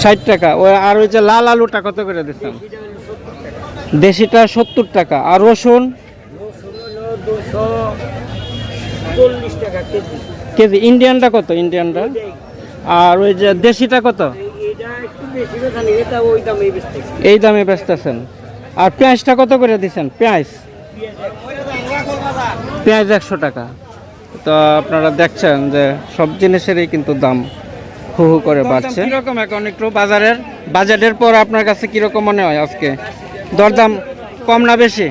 ষাট টাকা। আর ওই যে লাল আলুটা কত করে দিচ্ছেন? দেশিটা সত্তর টাকা। আর রসুন? কেজি। ইন্ডিয়ানটা কত? ইন্ডিয়ানটা? আর ওই যে দেশিটা কত? এই দামে বেচতেছেন। আর পেঁয়াজটা কত করে দিচ্ছেন? পেঁয়াজ? পেঁয়াজ একশো টাকা। তো আপনারা দেখছেন যে সব জিনিসেরই কিন্তু দাম। হু হু করে বাড়ছে। কীরকম এখন একটু বাজারের বাজেটের পর আপনার কাছে কীরকম মনে হয় আজকে? দরদাম কম না বেশি?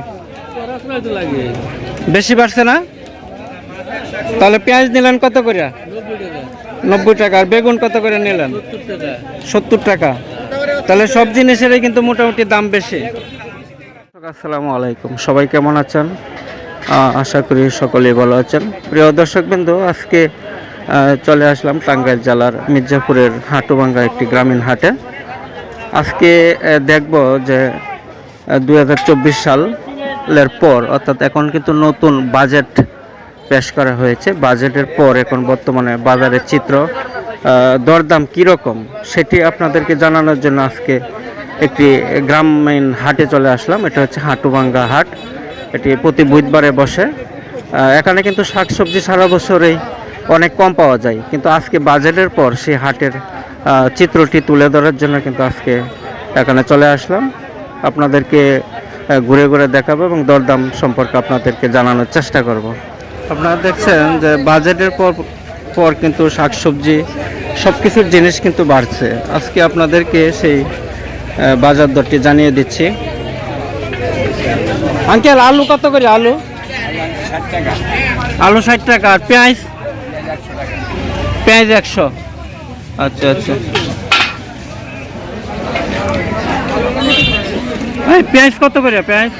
বেশি বাড়ছে না? তাহলে পেঁয়াজ নিলেন কত করে? নব্বই টাকা। আর বেগুন কত করে নিলেন? সত্তর টাকা। তাহলে সব জিনিসেরই কিন্তু মোটামুটি দাম বেশি। আসসালামু আলাইকুম। সবাই কেমন আছেন? আশা করি সকলেই ভালো আছেন। প্রিয় দর্শকবৃন্দ আজকে চলে আসলাম টাঙ্গাইল জেলার মির্জাপুরের হাটুভাঙ্গা একটি গ্রামীণ হাটে। আজকে দেখব যে দুই হাজার চব্বিশ সালের পর, অর্থাৎ এখন কিন্তু নতুন বাজেট পেশ করা হয়েছে। বাজেটের পর এখন বর্তমানে বাজারের চিত্র দরদাম কীরকম সেটি আপনাদেরকে জানানোর জন্য আজকে একটি গ্রামীণ হাটে চলে আসলাম। এটা হচ্ছে হাটুভাঙ্গা হাট। এটি প্রতি বুধবারে বসে। এখানে কিন্তু শাকসবজি সারা বছরেই অনেক কম পাওয়া যায়। কিন্তু আজকে বাজেটের পর সেই হাটের চিত্রটি তুলে ধরার জন্য কিন্তু আজকে এখানে চলে আসলাম। আপনাদেরকে ঘুরে ঘুরে দেখাবো এবং দরদাম সম্পর্কে আপনাদেরকে জানানোর চেষ্টা করব। আপনারা দেখছেন যে বাজেটের পর পর কিন্তু শাকসবজি সব কিছুর জিনিস কিন্তু বাড়ছে। আজকে আপনাদেরকে সেই বাজার দরটি জানিয়ে দিচ্ছি। আঙ্কেল, আলু কত করে আলু? আলু ষাট টাকা। আর পেঁয়াজ? পেঁয়াজ একশো। আচ্ছা আচ্ছা। এই পেঁয়াজ কত করে পেঁয়াজ?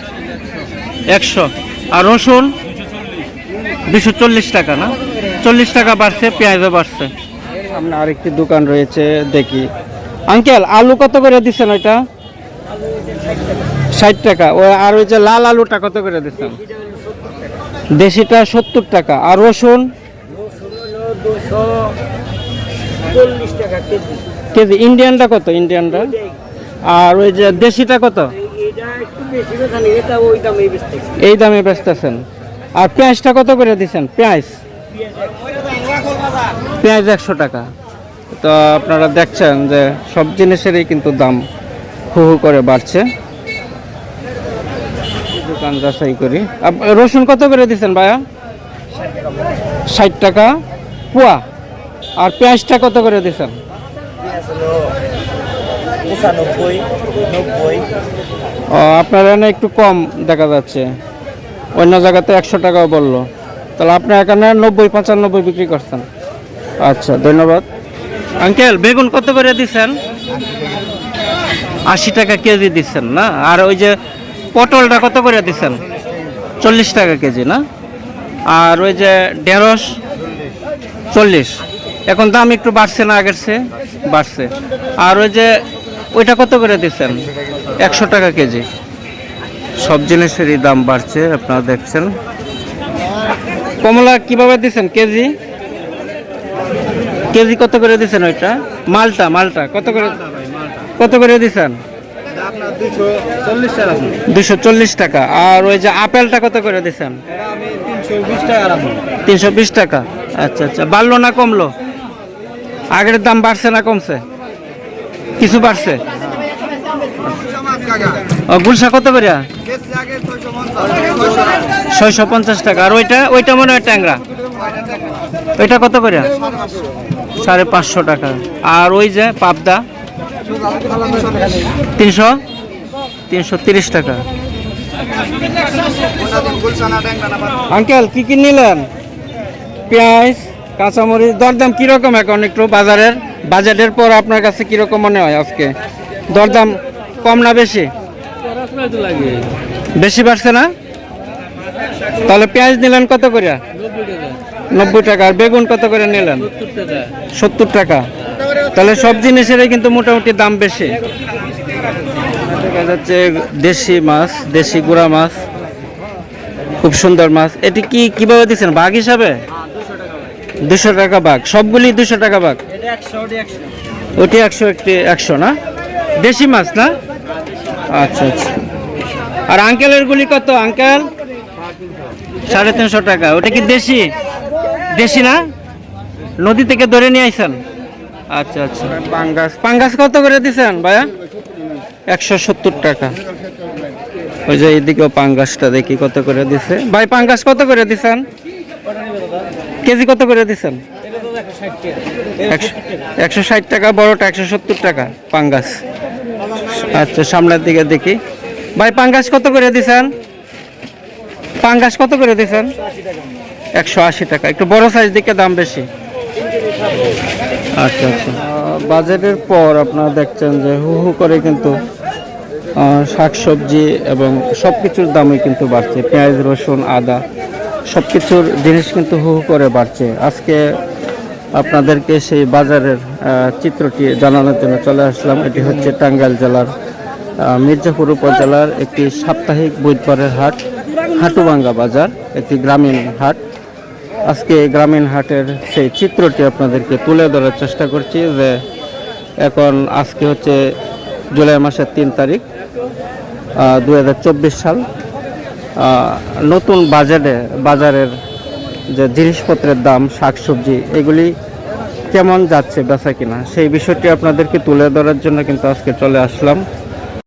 একশো। আর রসুন? দুশো চল্লিশ টাকা না? চল্লিশ টাকা বাড়ছে, পেঁয়াজও বাড়ছে। সামনে আরেকটি দোকান রয়েছে, দেখি। আঙ্কেল, আলু কত করে দিচ্ছেন ওইটা? ষাট টাকা। ও, আর ওই যে লাল আলুটা কত করে দিচ্ছেন? দেশিটা সত্তর টাকা। আর রসুন? দুশো চল্লিশ টাকা কেজি। কেজি ইন্ডিয়ানটা কত ইন্ডিয়ানটা? আর ওই যে দেশিটা কত? এই দামে বেচতেছেন। আর পেঁয়াজটা কত করে দিচ্ছেন পেঁয়াজ? পেঁয়াজ একশো টাকা। তো আপনারা দেখছেন যে সব জিনিসেরই কিন্তু দাম হু হু করে বাড়ছে। দোকান যাচাই করি। রসুন কত করে দিচ্ছেন ভাইয়া? ষাট টাকা। পোয়া। আর পেঁয়াজটা কত করে নব্বই। ও আপনার এখানে একটু কম দেখা যাচ্ছে। অন্য জায়গাতে একশো টাকাও বলল। তাহলে আপনি এখানে নব্বই পঁচানব্বই বিক্রি করছেন। আচ্ছা ধন্যবাদ। আঙ্কেল বেগুন কত করে দিচ্ছেন আশি টাকা কেজি দিচ্ছেন না? আর ওই যে পটলটা কত করে দিচ্ছেন চল্লিশ টাকা কেজি না? আর ওই যে ঢেঁড়স চল্লিশ। এখন দাম একটু বাড়ছে না আগের চেয়ে বাড়ছে। আর ওই যে ওইটা কত করে দিচ্ছেন? একশো টাকা কেজি। সব জিনিসেরই দাম বাড়ছে আপনারা দেখছেন। কমলা কীভাবে দিচ্ছেন? কেজি? কেজি কত করে দিচ্ছেন ওইটা? মালটা মালটা কত করে কত করে দিচ্ছেন? দুশো চল্লিশ টাকা। আর ওই যে আপেলটা কত করে দিচ্ছেন তিনশো বিশ টাকা। আচ্ছা আচ্ছা। বাড়লো না কমলো? আগের দাম বাড়ছে না কমছে? কিছু বাড়ছে? গুলশা কত করে? ছয়শো পঞ্চাশ টাকা। আর ওইটা ওইটা মনে হয় ট্যাংরা। ওইটা কত করে? সাড়ে পাঁচশো টাকা। আর ওই যে পাবদা তিনশো? তিনশো তিরিশ টাকা। আঙ্কেল, কি কি নিলেন? পেঁয়াজ, কাঁচামরিচ, দরদাম কীরকম এখন একটু বাজারের? বাজেটের পর আপনার কাছে কীরকম মনে হয় আজকে? দরদাম কম না বেশি? বেশি বাড়ছে না? তাহলে পেঁয়াজ নিলেন কত করে? নব্বই টাকা। আর বেগুন কত করে নিলেন? সত্তর টাকা। তাহলে সব জিনিসেরই কিন্তু মোটামুটি দাম বেশি। দেখা যাচ্ছে দেশি মাছ, দেশি গুড়া মাছ, খুব সুন্দর মাছ। এটি কি কীভাবে দিচ্ছেন? বাঘ হিসাবে? দুশো টাকা বাঘ। সবগুলি দুশো টাকা বাঘ? ওটি একশো, একটি একশো না? দেশি মাছ না? আচ্ছা আচ্ছা। আর আঙ্কেলের গুলি কত? আঙ্কেল? সাড়ে তিনশো টাকা। ওটা কি দেশি? দেশি না? নদী থেকে ধরে নিয়ে আইসেন আচ্ছা আচ্ছা। পাঙ্গাস। পাঙ্গাস কত করে দিছেন ভাইয়া? একশো সত্তর টাকা। ওই যে এইদিকেও পাঙ্গাসটা দেখি কত করে দিছে। ভাই পাঙ্গাস কত করে দিছেন? কেজি কত করে দিছেন? একশো একশো ষাট টাকা বড়টা একশো সত্তর টাকা পাঙ্গাস। আচ্ছা সামনের দিকে দেখি। ভাই পাঙ্গাস কত করে দিছেন? পাঙ্গাস কত করে দিছেন? একশো আশি টাকা একটু বড় সাইজ দিকে দাম বেশি। আচ্ছা আচ্ছা। বাজেটের পর আপনারা দেখছেন যে হু হু করে কিন্তু শাকসবজি এবং সব কিছুর দামই কিন্তু বাড়ছে। পেঁয়াজ, রসুন, আদা সব কিছুর জিনিস কিন্তু হু হু করে বাড়ছে। আজকে আপনাদেরকে সেই বাজারের চিত্রটি জানানোর জন্য চলে আসলাম। এটি হচ্ছে টাঙ্গাইল জেলার মির্জাপুর উপজেলার একটি সাপ্তাহিক বুধবারের হাট, হাটুবাঙ্গা বাজার, একটি গ্রামীণ হাট। আজকে গ্রামীণ হাটের সেই চিত্রটি আপনাদেরকে তুলে ধরার চেষ্টা করছি যে এখন আজকে হচ্ছে জুলাই মাসের তিন তারিখ দু হাজার চব্বিশ সাল। নতুন বাজারে, বাজারের যে জিনিসপত্রের দাম, শাকসবজি, এগুলি কেমন যাচ্ছে, বেচা কিনা, সেই বিষয়টি আপনাদেরকে তুলে ধরার জন্য কিন্তু আজকে চলে আসলাম।